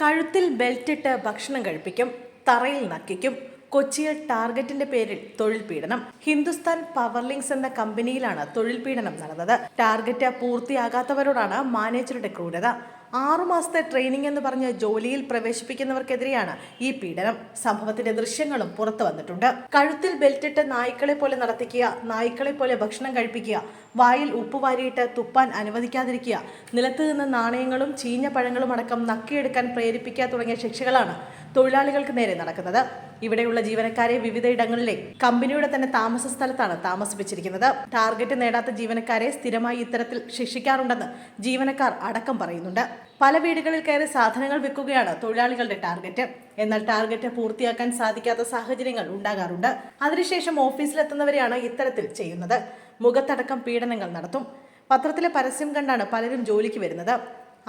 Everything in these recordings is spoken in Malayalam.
കഴുത്തിൽ ബെൽറ്റിട്ട് ഭക്ഷണം കഴിപ്പിക്കും തറയിൽ നക്കിക്കും. കൊച്ചിയിൽ ടാർഗറ്റിന്റെ പേരിൽ തൊഴിൽ പീഡനം. ഹിന്ദുസ്ഥാൻ പവർലിങ്സ് എന്ന കമ്പനിയിലാണ് തൊഴിൽ പീഡനം നടന്നത്. ടാർഗറ്റ് പൂർത്തിയാകാത്തവരോടാണ് മാനേജറുടെ ക്രൂരത. ആറുമാസത്തെ ട്രെയിനിങ് എന്ന് പറഞ്ഞ് ജോലിയിൽ പ്രവേശിപ്പിക്കുന്നവർക്കെതിരെയാണ് ഈ പീഡനം. സംഭവത്തിന്റെ ദൃശ്യങ്ങളും പുറത്തു വന്നിട്ടുണ്ട്. കഴുത്തിൽ ബെൽറ്റിട്ട് നായ്ക്കളെ പോലെ നടത്തിക്കുക നായ്ക്കളെ പോലെ ഭക്ഷണം കഴിപ്പിക്കുക വായിൽ ഉപ്പ് വാരിയിട്ട് തുപ്പാൻ അനുവദിക്കാതിരിക്കുക നിലത്ത് നിന്ന് നാണയങ്ങളും ചീഞ്ഞ പഴങ്ങളും അടക്കം നക്കിയെടുക്കാൻ പ്രേരിപ്പിക്കുക തുടങ്ങിയ ശിക്ഷകളാണ് തൊഴിലാളികൾക്ക് നേരെ നടക്കുന്നത്. ഇവിടെയുള്ള ജീവനക്കാരെ വിവിധയിടങ്ങളിലെ കമ്പനിയുടെ തന്നെ താമസ സ്ഥലത്താണ് താമസിപ്പിച്ചിരിക്കുന്നത്. ടാർഗറ്റ് നേടാത്ത ജീവനക്കാരെ സ്ഥിരമായി ഇത്തരത്തിൽ ശിക്ഷിക്കാറുണ്ടെന്ന് ജീവനക്കാർ അടക്കം പറയുന്നുണ്ട്. പല വീടുകളിൽ കയറി സാധനങ്ങൾ വിൽക്കുകയാണ് തൊഴിലാളികളുടെ ടാർഗറ്റ് എന്നാൽ ടാർഗറ്റ് പൂർത്തിയാക്കാൻ സാധിക്കാത്ത സാഹചര്യങ്ങൾ ഉണ്ടാകാറുണ്ട്. അതിനുശേഷം ഓഫീസിലെത്തുന്നവരെയാണ് ഇത്തരത്തിൽ ചെയ്യുന്നത്. മുഖത്തടക്കം പീഡനങ്ങൾ നടത്തും. പത്രത്തിലെ പരസ്യം കണ്ടാണ് പലരും ജോലിക്ക് വരുന്നത്.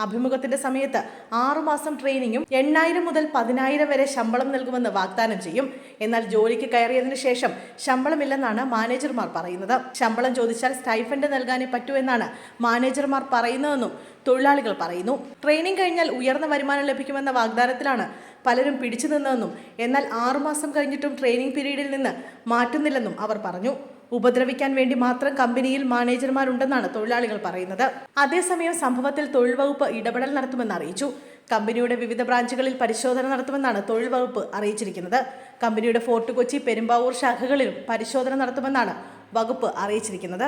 അഭിമുഖത്തിന്റെ സമയത്ത് ആറുമാസം ട്രെയിനിങ്ങും എണ്ണായിരം മുതൽ പതിനായിരം വരെ ശമ്പളം നൽകുമെന്ന് വാഗ്ദാനം ചെയ്യും. എന്നാൽ ജോലിക്ക് കയറിയതിനു ശേഷം ശമ്പളമില്ലെന്നാണ് മാനേജർമാർ പറയുന്നത്. ശമ്പളം ചോദിച്ചാൽ സ്റ്റൈഫൻഡ് നൽകാനേ പറ്റൂ എന്നാണ് മാനേജർമാർ പറയുന്നതെന്നും തൊഴിലാളികൾ പറയുന്നു. ട്രെയിനിങ് കഴിഞ്ഞാൽ ഉയർന്ന വരുമാനം ലഭിക്കുമെന്ന വാഗ്ദാനത്തിലാണ് പലരും പിടിച്ചു നിന്നതെന്നും എന്നാൽ ആറുമാസം കഴിഞ്ഞിട്ടും ട്രെയിനിങ് പീരീഡിൽ നിന്ന് മാറ്റുന്നില്ലെന്നും അവർ പറഞ്ഞു. ഉപദ്രവിക്കാൻ വേണ്ടി മാത്രം കമ്പനിയിൽ മാനേജർമാരുണ്ടെന്നാണ് തൊഴിലാളികൾ പറയുന്നത്. അതേസമയം സംഭവത്തിൽ തൊഴിൽ വകുപ്പ് ഇടപെടൽ നടത്തുമെന്ന് അറിയിച്ചു. കമ്പനിയുടെ വിവിധ ബ്രാഞ്ചുകളിൽ പരിശോധന നടത്തുമെന്നാണ് തൊഴിൽ വകുപ്പ് അറിയിച്ചിരിക്കുന്നത്. കമ്പനിയുടെ ഫോർട്ട് കൊച്ചി പെരുമ്പാവൂർ ശാഖകളിലും പരിശോധന നടത്തുമെന്നാണ് വകുപ്പ് അറിയിച്ചിരിക്കുന്നത്.